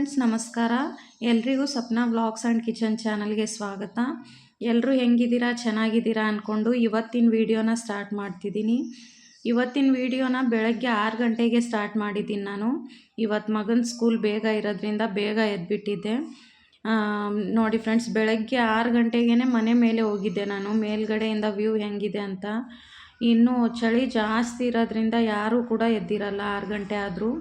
Friends ನಮಸ್ಕಾರ. ಎಲ್ರಿಗೂ Sapna vlogs and kitchen ಚಾನಲ್ಗೆ ಸ್ವಾಗತ. ಎಲ್ಲರೂ ಹೆಂಗಿದ್ದೀರಾ, ಚೆನ್ನಾಗಿದ್ದೀರಾ ಅಂದ್ಕೊಂಡು ಇವತ್ತಿನ ವೀಡಿಯೋನ ಸ್ಟಾರ್ಟ್ ಮಾಡ್ತಿದ್ದೀನಿ. ಇವತ್ತಿನ ವೀಡಿಯೋನ ಬೆಳಗ್ಗೆ ಆರು ಗಂಟೆಗೆ ಸ್ಟಾರ್ಟ್ ಮಾಡಿದ್ದೀನಿ ನಾನು. ಇವತ್ತು ಮಗನ ಸ್ಕೂಲ್ ಬೇಗ ಇರೋದ್ರಿಂದ ಬೇಗ ಎದ್ಬಿಟ್ಟಿದ್ದೆ. ನೋಡಿ ಫ್ರೆಂಡ್ಸ್ ಬೆಳಗ್ಗೆ ಆರು ಗಂಟೆಗೇ ಮನೆ ಮೇಲೆ ಹೋಗಿದ್ದೆ ನಾನು. ಮೇಲ್ಗಡೆಯಿಂದ ವ್ಯೂ ಹೆಂಗಿದೆ ಅಂತ. ಇನ್ನೂ ಚಳಿ ಜಾಸ್ತಿ ಇರೋದ್ರಿಂದ ಯಾರೂ ಕೂಡ ಎದ್ದಿರಲ್ಲ, ಆರು ಗಂಟೆ ಆದರೂ.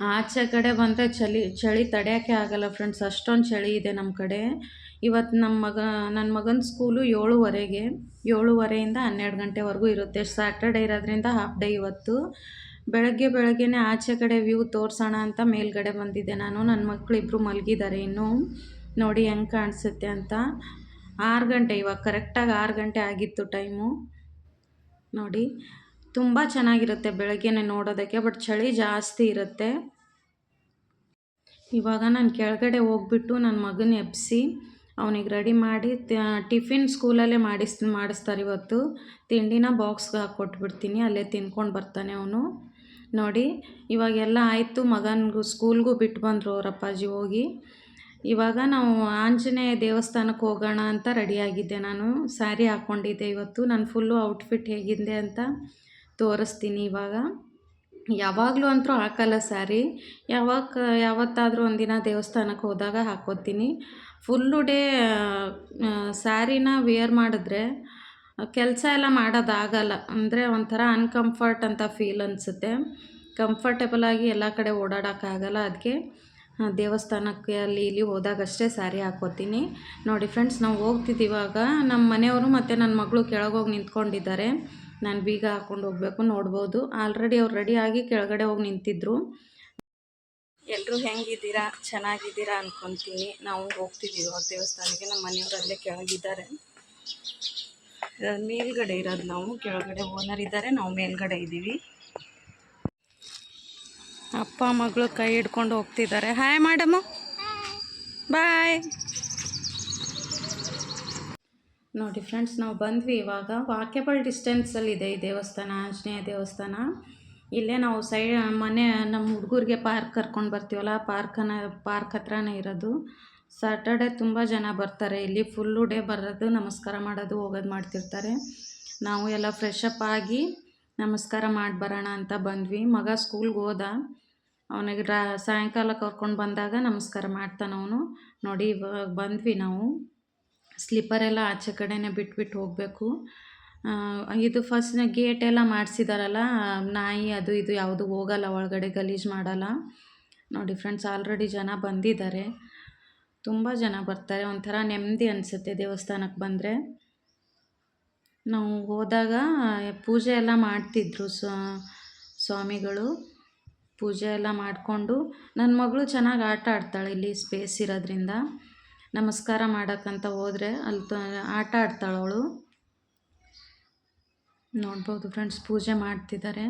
ಆಚೆ ಕಡೆ ಬಂದರೆ ಚಳಿ ಚಳಿ ತಡೆಯೋಕ್ಕೆ ಆಗಲ್ಲ ಫ್ರೆಂಡ್ಸ್ ಅಷ್ಟೊಂದು ಚಳಿ ಇದೆ ನಮ್ಮ ಕಡೆ. ಇವತ್ತು ನಮ್ಮ ಮಗ ನನ್ನ ಮಗನ ಸ್ಕೂಲು ಏಳುವರೆಗೆ, ಏಳುವರೆಯಿಂದ ಹನ್ನೆರಡು ಗಂಟೆವರೆಗೂ ಇರುತ್ತೆ. ಸ್ಯಾಟರ್ಡೆ ಇರೋದ್ರಿಂದ ಹಾಫ್ ಡೇ ಇವತ್ತು. ಬೆಳಗ್ಗೆ ಬೆಳಗ್ಗೆನೇ ಆಚೆ ಕಡೆ ವ್ಯೂ ತೋರಿಸೋಣ ಅಂತ ಮೇಲ್ಗಡೆ ಬಂದಿದ್ದೆ ನಾನು. ನನ್ನ ಮಕ್ಕಳು ಇಬ್ಬರು ಮಲಗಿದ್ದಾರೆ ಇನ್ನೂ. ನೋಡಿ ಹೆಂಗೆ ಕಾಣಿಸುತ್ತೆ ಅಂತ. ಆರು ಗಂಟೆ ಇವಾಗ ಕರೆಕ್ಟಾಗಿ ಆರು ಗಂಟೆ ಆಗಿತ್ತು ಟೈಮು ನೋಡಿ. ತುಂಬ ಚೆನ್ನಾಗಿರುತ್ತೆ ಬೆಳಗ್ಗೆನೆ ನೋಡೋದಕ್ಕೆ, ಬಟ್ ಚಳಿ ಜಾಸ್ತಿ ಇರುತ್ತೆ. ಇವಾಗ ನಾನು ಕೆಳಗಡೆ ಹೋಗ್ಬಿಟ್ಟು ನನ್ನ ಮಗನ ಎಬ್ಸಿ, ಅವನಿಗೆ ರೆಡಿ ಮಾಡಿ ಟಿಫಿನ್ ಸ್ಕೂಲಲ್ಲೇ ಮಾಡಿಸ್, ಮಾಡಿಸ್ತಾರೆ ಇವತ್ತು. ತಿಂಡಿನ ಬಾಕ್ಸ್ಗೆ ಹಾಕ್ಕೊಟ್ಬಿಡ್ತೀನಿ ಅಲ್ಲೇ ತಿನ್ಕೊಂಡು ಬರ್ತಾನೆ ಅವನು. ನೋಡಿ, ಇವಾಗೆಲ್ಲ ಆಯಿತು, ಮಗನಿಗೂ, ಸ್ಕೂಲ್ಗೂ ಬಿಟ್ಟು ಬಂದರು ಅವ್ರ ಅಪ್ಪಾಜಿ ಹೋಗಿ. ಇವಾಗ ನಾವು ಆಂಜನೇಯ ದೇವಸ್ಥಾನಕ್ಕೆ ಹೋಗೋಣ ಅಂತ ರೆಡಿಯಾಗಿದ್ದೆ ನಾನು. ಸ್ಯಾರಿ ಹಾಕ್ಕೊಂಡಿದ್ದೆ ಇವತ್ತು. ನಾನು ಫುಲ್ಲು ಔಟ್ಫಿಟ್ ಹೇಗಿದೆ ಅಂತ ತೋರಿಸ್ತೀನಿ ಇವಾಗ. ಯಾವಾಗಲೂ ಅಂತೂ ಹಾಕಲ್ಲ ಸ್ಯಾರಿ. ಯಾವಾಗ, ಯಾವತ್ತಾದರೂ ಒಂದಿನ ದೇವಸ್ಥಾನಕ್ಕೆ ಹೋದಾಗ ಹಾಕ್ಕೋತೀನಿ ಫುಲ್ಲು ಡೇ ಸ್ಯಾರಿನ ವೇರ್ ಮಾಡಿದ್ರೆ ಕೆಲಸ ಎಲ್ಲ ಮಾಡೋದಾಗಲ್ಲ. ಅಂದರೆ ಒಂಥರ ಅನ್ಕಂಫರ್ಟ್ ಅಂತ ಫೀಲ್ ಅನಿಸುತ್ತೆ. ಕಂಫರ್ಟೇಬಲಾಗಿ ಎಲ್ಲ ಕಡೆ ಓಡಾಡೋಕ್ಕಾಗಲ್ಲ ಅದಕ್ಕೆ ದೇವಸ್ಥಾನಕ್ಕೆ ಅಲ್ಲಿ ಇಲ್ಲಿ ಹೋದಾಗಷ್ಟೇ ಸ್ಯಾರಿ ಹಾಕೋತೀನಿ. ನೋಡಿ ಫ್ರೆಂಡ್ಸ್ ನಾವು ಹೋಗ್ತಿದ್ದೀವಾಗ ನಮ್ಮ ಮನೆಯವರು ಮತ್ತು ನನ್ನ ಮಗಳು ಕೆಳಗೋಗಿ ನಿಂತ್ಕೊಂಡಿದ್ದಾರೆ. ನಾನು ಬೀಗ ಹಾಕೊಂಡು ಹೋಗಬೇಕು ನೋಡ್ಬೋದು. ಆಲ್ರೆಡಿ ಅವ್ರು ರೆಡಿಯಾಗಿ ಕೆಳಗಡೆ ಹೋಗಿ ನಿಂತಿದ್ರು. ಎಲ್ಲರೂ ಹೆಂಗಿದ್ದೀರಾ? ಚೆನ್ನಾಗಿದ್ದೀರಾ ಅಂದ್ಕೊತೀನಿ ನಾವು ಹೋಗ್ತಿದ್ದೀವಿ ಅವ್ರ ದೇವಸ್ಥಾನಕ್ಕೆ. ನಮ್ಮ ಮನೆಯವರಲ್ಲೇ ಕೆಳಗಿದ್ದಾರೆ. ಮೇಲ್ಗಡೆ ಇರೋದು ನಾವು. ಕೆಳಗಡೆ ಓನರ್ ಇದ್ದಾರೆ. ನಾವು ಮೇಲ್ಗಡೆ ಇದ್ದೀವಿ. ಅಪ್ಪ, ಮಗಳು ಕೈ ಹಿಡ್ಕೊಂಡು ಹೋಗ್ತಿದ್ದಾರೆ. ಹಾಯ್ ಮೇಡಮು ಬಾಯ್ ನೋಡಿ ಫ್ರೆಂಡ್ಸ್, ನಾವು ಬಂದ್ವಿ ಇವಾಗ. ವಾಕ್ಯಬಲ್ ಡಿಸ್ಟೆನ್ಸಲ್ಲಿದೆ ಈ ದೇವಸ್ಥಾನ, ಆಂಜನೇಯ ದೇವಸ್ಥಾನ. ಇಲ್ಲೇ ನಾವು ಸೈಡ್, ಮನೆ, ನಮ್ಮ ಹುಡುಗರಿಗೆ ಪಾರ್ಕ್ ಕರ್ಕೊಂಡು ಬರ್ತೀವಲ್ಲ, ಪಾರ್ಕನ, ಪಾರ್ಕ್ ಹತ್ರನೇ ಇರೋದು. ಸಾಟರ್ಡೆ ತುಂಬ ಜನ ಬರ್ತಾರೆ. ಇಲ್ಲಿ ಫುಲ್ಲು ಡೇ ಬರೋದು, ನಮಸ್ಕಾರ ಮಾಡೋದು, ಹೋಗೋದು ಮಾಡ್ತಿರ್ತಾರೆ. ನಾವು ಎಲ್ಲ ಫ್ರೆಶ್ ಅಪ್ ಆಗಿ ನಮಸ್ಕಾರ ಮಾಡಿ ಬರೋಣ ಅಂತ ಬಂದ್ವಿ. ಮಗ ಸ್ಕೂಲ್ಗೆ ಹೋದ. ಅವನಿಗೆ ರಾ, ಸಾಯಂಕಾಲ ಕರ್ಕೊಂಡು ಬಂದಾಗ ನಮಸ್ಕಾರ ಮಾಡ್ತಾನವನು. ನೋಡಿ ಇವಾಗ ಬಂದ್ವಿ ನಾವು. ಸ್ಲಿಪ್ಪರ್ ಎಲ್ಲ ಆಚೆ ಕಡೆನೇ ಬಿಟ್ಬಿಟ್ಟು ಹೋಗಬೇಕು. ಇದು ಫಸ್ಟ್ ಗೇಟ್ ಎಲ್ಲ ಮಾಡಿಸಿದಾರಲ್ಲ, ನಾಯಿ ಅದು ಇದು ಯಾವುದು ಹೋಗಲ್ಲ, ಒಳಗಡೆ ಗಲೀಜು ಮಾಡಲ್ಲ. ನೋಡಿ ಫ್ರೆಂಡ್ಸ್ ಆಲ್ರೆಡಿ ಜನ ಬಂದಿದ್ದಾರೆ. ತುಂಬ ಜನ ಬರ್ತಾರೆ, ಒಂಥರ ನೆಮ್ಮದಿ ಅನಿಸುತ್ತೆ ದೇವಸ್ಥಾನಕ್ಕೆ ಬಂದರೆ. ನಾವು ಹೋದಾಗ, ಪೂಜೆ ಎಲ್ಲ ಮಾಡ್ತಿದ್ರು ಸ್ವ- ಸ್ವಾಮಿಗಳು. ಪೂಜೆ ಎಲ್ಲ ಮಾಡಿಕೊಂಡು ನನ್ನ ಮಗಳು ಚೆನ್ನಾಗಿ ಆಟ ಆಡ್ತಾಳೆ ಇಲ್ಲಿ ಸ್ಪೇಸ್ ಇರೋದ್ರಿಂದ. ನಮಸ್ಕಾರ ಮಾಡೋಕ್ಕಂತ ಹೋದರೆ ಅಲ್ಲಿ ಆಟ ಆಡ್ತಾಳೆ ಅವಳು. ನೋಡ್ಬೋದು ಫ್ರೆಂಡ್ಸ್, ಪೂಜೆ ಮಾಡ್ತಿದ್ದಾರೆ.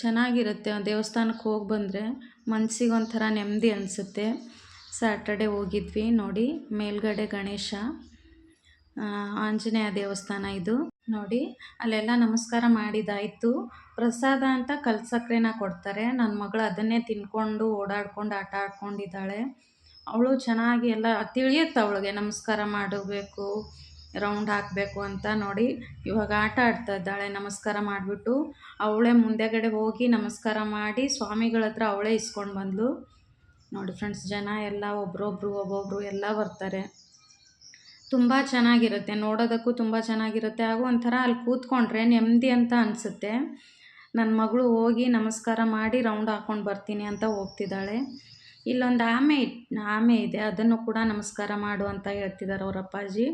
ಚೆನ್ನಾಗಿರುತ್ತೆ. ದೇವಸ್ಥಾನಕ್ಕೆ ಹೋಗಿ ಬಂದರೆ ಮನ್ಸಿಗೆ ಒಂಥರ ನೆಮ್ಮದಿ ಅನಿಸುತ್ತೆ. ಸ್ಯಾಟರ್ಡೆ ಹೋಗಿದ್ವಿ ನೋಡಿ, ಮೇಲ್ಗಡೆ ಗಣೇಶ. ಆಂಜನೇಯ ದೇವಸ್ಥಾನ ಇದು. ನೋಡಿ, ಅಲ್ಲೆಲ್ಲ ನಮಸ್ಕಾರ ಮಾಡಿದಾಯಿತು. ಪ್ರಸಾದ ಅಂತ ಕಲ್ ಸಕ್ಕರೆನ ಕೊಡ್ತಾರೆ. ನನ್ನ ಮಗಳು ಅದನ್ನೇ ತಿನ್ಕೊಂಡು ಓಡಾಡ್ಕೊಂಡು ಆಟ ಆಡ್ಕೊಂಡಿದ್ದಾಳೆ. ಅವಳು ಚೆನ್ನಾಗಿ ಎಲ್ಲ ತಿಳಿಯುತ್ತೆ ಅವಳಿಗೆ, ನಮಸ್ಕಾರ ಮಾಡಬೇಕು, ರೌಂಡ್ ಹಾಕಬೇಕು ಅಂತ ನೋಡಿ, ಇವಾಗ ಆಟ ಆಡ್ತಾ ಇದ್ದಾಳೆ, ನಮಸ್ಕಾರ ಮಾಡಿಬಿಟ್ಟು. ಅವಳೇ ಮುಂದೆಗಡೆ ಹೋಗಿ ನಮಸ್ಕಾರ ಮಾಡಿ ಸ್ವಾಮಿಗಳ ಹತ್ರ ಅವಳೇ ಇಸ್ಕೊಂಡು ಬಂದಳು ನೋಡಿ ಫ್ರೆಂಡ್ಸ್ ಜನ ಎಲ್ಲ ಒಬ್ರೊಬ್ರು, ಒಬ್ಬೊಬ್ರು ಎಲ್ಲ ಬರ್ತಾರೆ. ತುಂಬ ಚೆನ್ನಾಗಿರುತ್ತೆ, ನೋಡೋದಕ್ಕೂ ತುಂಬ ಚೆನ್ನಾಗಿರುತ್ತೆ. ಹಾಗೂ ಒಂಥರ ಅಲ್ಲಿ ಕೂತ್ಕೊಂಡ್ರೆ ನೆಮ್ಮದಿ ಅಂತ ಅನಿಸುತ್ತೆ. ನನ್ನ ಮಗಳು ಹೋಗಿ ನಮಸ್ಕಾರ ಮಾಡಿ ರೌಂಡ್ ಹಾಕ್ಕೊಂಡು ಬರ್ತೀನಿ ಅಂತ ಹೋಗ್ತಿದ್ದಾಳೆ. ಇಲ್ಲೊಂದು ಆಮೆ ಆಮೆ ಇದೆ, ಅದನ್ನು ಕೂಡ ನಮಸ್ಕಾರ ಮಾಡು ಅಂತ ಹೇಳ್ತಿದ್ದಾರೆ ಅವ್ರ ಅಪ್ಪಾಜಿ.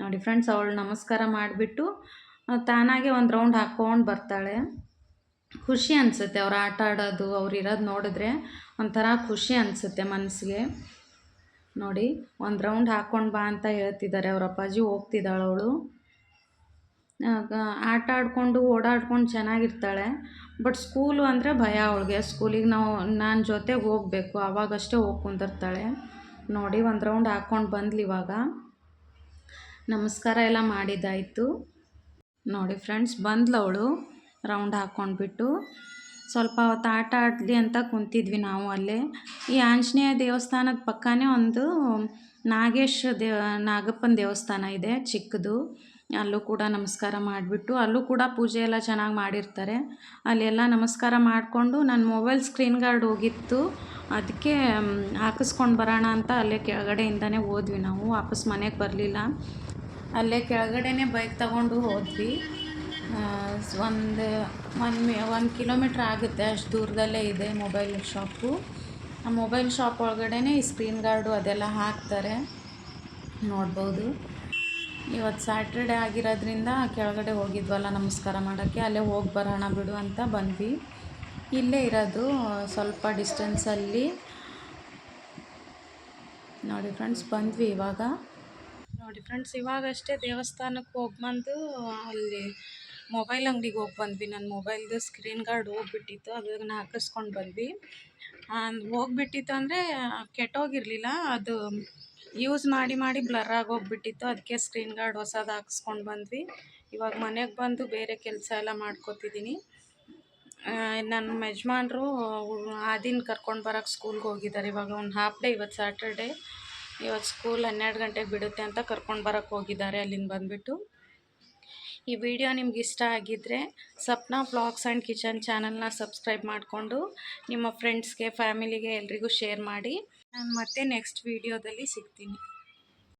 ನೋಡಿ ಫ್ರೆಂಡ್ಸ್ ಅವಳು ನಮಸ್ಕಾರ ಮಾಡಿಬಿಟ್ಟು ತಾನಾಗೆ ಒಂದು ರೌಂಡ್ ಹಾಕ್ಕೊಂಡು ಬರ್ತಾಳೆ. ಖುಷಿ ಅನಿಸುತ್ತೆ ಅವ್ರು ಆಟ ಆಡೋದು, ಅವ್ರು ಇರೋದು ನೋಡಿದ್ರೆ ಒಂಥರ ಖುಷಿ ಅನಿಸುತ್ತೆ ಮನಸ್ಸಿಗೆ ನೋಡಿ, ಒಂದು ರೌಂಡ್ ಹಾಕ್ಕೊಂಡು ಬಾ ಅಂತ ಹೇಳ್ತಿದ್ದಾರೆ ಅವ್ರ ಅಪ್ಪಾಜಿ ಹೋಗ್ತಿದ್ದಾಳೆ ಅವಳು. ಆಟ ಆಡಿಕೊಂಡು, ಓಡಾಡ್ಕೊಂಡು ಚೆನ್ನಾಗಿರ್ತಾಳೆ. ಬಟ್ ಸ್ಕೂಲು ಅಂದರೆ ಭಯ ಅವಳಿಗೆ. ಸ್ಕೂಲಿಗೆ ನಾವು, ನಾನು ಜೊತೆಗೆ ಹೋಗಬೇಕು. ಆವಾಗಷ್ಟೇ ಹೋಗಿ ಕುಂದಿರ್ತಾಳೆ ನೋಡಿ, ಒಂದು ರೌಂಡ್ ಹಾಕ್ಕೊಂಡು ಬಂದ್ಲಿ ಇವಾಗ. ನಮಸ್ಕಾರ ಎಲ್ಲ ಮಾಡಿದ್ದಾಯಿತು. ನೋಡಿ ಫ್ರೆಂಡ್ಸ್ ಬಂದ್ಲು ಅವಳು. ರೌಂಡ್ ಹಾಕ್ಕೊಂಡ್ಬಿಟ್ಟು ಸ್ವಲ್ಪ ಹೊತ್ತು ಆಟ ಆಡಲಿ ಅಂತ ಕುಂತಿದ್ವಿ ನಾವು ಅಲ್ಲೇ. ಈ ಆಂಜನೇಯ ದೇವಸ್ಥಾನದ ಪಕ್ಕನೇ ಒಂದು ನಾಗೇಶ್ ದೇವ ನಾಗಪ್ಪನ ದೇವಸ್ಥಾನ ಇದೆ ಚಿಕ್ಕದು. ಅಲ್ಲೂ ಕೂಡ ನಮಸ್ಕಾರ ಮಾಡಿಬಿಟ್ಟು, ಅಲ್ಲೂ ಕೂಡ ಪೂಜೆ ಎಲ್ಲ ಚೆನ್ನಾಗಿ ಮಾಡಿರ್ತಾರೆ. ಅಲ್ಲೆಲ್ಲ ನಮಸ್ಕಾರ ಮಾಡಿಕೊಂಡು ನನ್ನ ಮೊಬೈಲ್ ಸ್ಕ್ರೀನ್ ಗಾರ್ಡ್ ಹೋಗಿತ್ತು. ಅದಕ್ಕೆ ಹಾಕಿಸ್ಕೊಂಡು ಬರೋಣ ಅಂತ ಅಲ್ಲೇ ಕೆಳಗಡೆಯಿಂದನೇ ಹೋದ್ವಿ ನಾವು, ವಾಪಸ್ ಮನೆಗೆ ಬರಲಿಲ್ಲ. ಅಲ್ಲೇ ಕೆಳಗಡೆನೇ ಬೈಕ್ ತಗೊಂಡು ಹೋದ್ವಿ. ಒಂದು ಒನ್ ಮಿ ಒಂದು ಕಿಲೋಮೀಟ್ರ್ ಆಗುತ್ತೆ, ಅಷ್ಟು ದೂರದಲ್ಲೇ ಇದೆ ಮೊಬೈಲ್ ಶಾಪು. ಆ ಮೊಬೈಲ್ ಶಾಪ್ ಒಳಗಡೆನೆ ಈ ಸ್ಕ್ರೀನ್ ಗಾರ್ಡು ಅದೆಲ್ಲ ಹಾಕ್ತಾರೆ. ನೋಡ್ಬೋದು. ಇವತ್ತು ಸ್ಯಾಟರ್ಡೆ ಆಗಿರೋದ್ರಿಂದ ಕೆಳಗಡೆ ಹೋಗಿದ್ವಲ್ಲ ನಮಸ್ಕಾರ ಮಾಡೋಕ್ಕೆ, ಅಲ್ಲೇ ಹೋಗಿ ಬರೋಣ ಬಿಡು ಅಂತ ಬಂದ್ವಿ. ಇಲ್ಲೇ ಇರೋದು, ಸ್ವಲ್ಪ ಡಿಸ್ಟೆನ್ಸಲ್ಲಿ. ನೋಡಿ ಫ್ರೆಂಡ್ಸ್, ಬಂದ್ವಿ ಇವಾಗ. ನೋಡಿ ಫ್ರೆಂಡ್ಸ್, ಇವಾಗಷ್ಟೇ ದೇವಸ್ಥಾನಕ್ಕೆ ಹೋಗಿ ಬಂದು ಅಲ್ಲಿ ಮೊಬೈಲ್ ಅಂಗಡಿಗೆ ಹೋಗಿ ಬಂದ್ವಿ. ನನ್ನ ಮೊಬೈಲ್ದು ಸ್ಕ್ರೀನ್ ಗಾರ್ಡ್ ಹೋಗ್ಬಿಟ್ಟಿತ್ತು. ಅದನ್ನು ಹಾಕಿಸ್ಕೊಂಡು ಬಂದ್ವಿ. ಹೋಗ್ಬಿಟ್ಟಿತ್ತು ಅಂದರೆ ಕೆಟ್ಟೋಗಿರಲಿಲ್ಲ. ಅದು ಯೂಸ್ ಮಾಡಿ ಮಾಡಿ ಬ್ಲರ್ ಆಗೋಗ್ಬಿಟ್ಟಿತ್ತು ಅದಕ್ಕೆ ಸ್ಕ್ರೀನ್ ಗಾರ್ಡ್ ಹೊಸದು ಹಾಕಿಸ್ಕೊಂಡು ಬಂದ್ವಿ. ಇವಾಗ ಮನೆಗೆ ಬಂದು ಬೇರೆ ಕೆಲಸ ಎಲ್ಲ ಮಾಡ್ಕೋತಿದ್ದೀನಿ ನನ್ನ ಯಜಮಾನ್ರು ಆದಿನ ಕರ್ಕೊಂಡು ಬರೋಕ್ಕೆ ಸ್ಕೂಲ್ಗೆ ಹೋಗಿದ್ದಾರೆ ಇವಾಗ ಒಂದು ಹಾಫ್ ಡೇ ಇವತ್ತು ಸ್ಯಾಟರ್ಡೇ ಇವತ್ತು ಸ್ಕೂಲ್ ಹನ್ನೆರಡು ಗಂಟೆಗೆ ಬಿಡುತ್ತೆ ಅಂತ ಕರ್ಕೊಂಡು ಬರೋಕ್ಕೆ ಹೋಗಿದ್ದಾರೆ ಅಲ್ಲಿಂದ ಬಂದುಬಿಟ್ಟು. ಈ ವಿಡಿಯೋ ನಿಮ್ಗೆ ಇಷ್ಟ ಆಗಿದ್ದರೆ ಸಪ್ನಾ ಬ್ಲಾಗ್ಸ್ ಆ್ಯಂಡ್ ಕಿಚನ್ ಚಾನಲ್ನ ಸಬ್ಸ್ಕ್ರೈಬ್ ಮಾಡಿಕೊಂಡು ನಿಮ್ಮ ಫ್ರೆಂಡ್ಸ್ಗೆ ಫ್ಯಾಮಿಲಿಗೆ ಎಲ್ರಿಗೂ ಶೇರ್ ಮಾಡಿ ನಾನು ಮತ್ತೆ ನೆಕ್ಸ್ಟ್ ವಿಡಿಯೋದಲ್ಲಿ ಸಿಗ್ತೀನಿ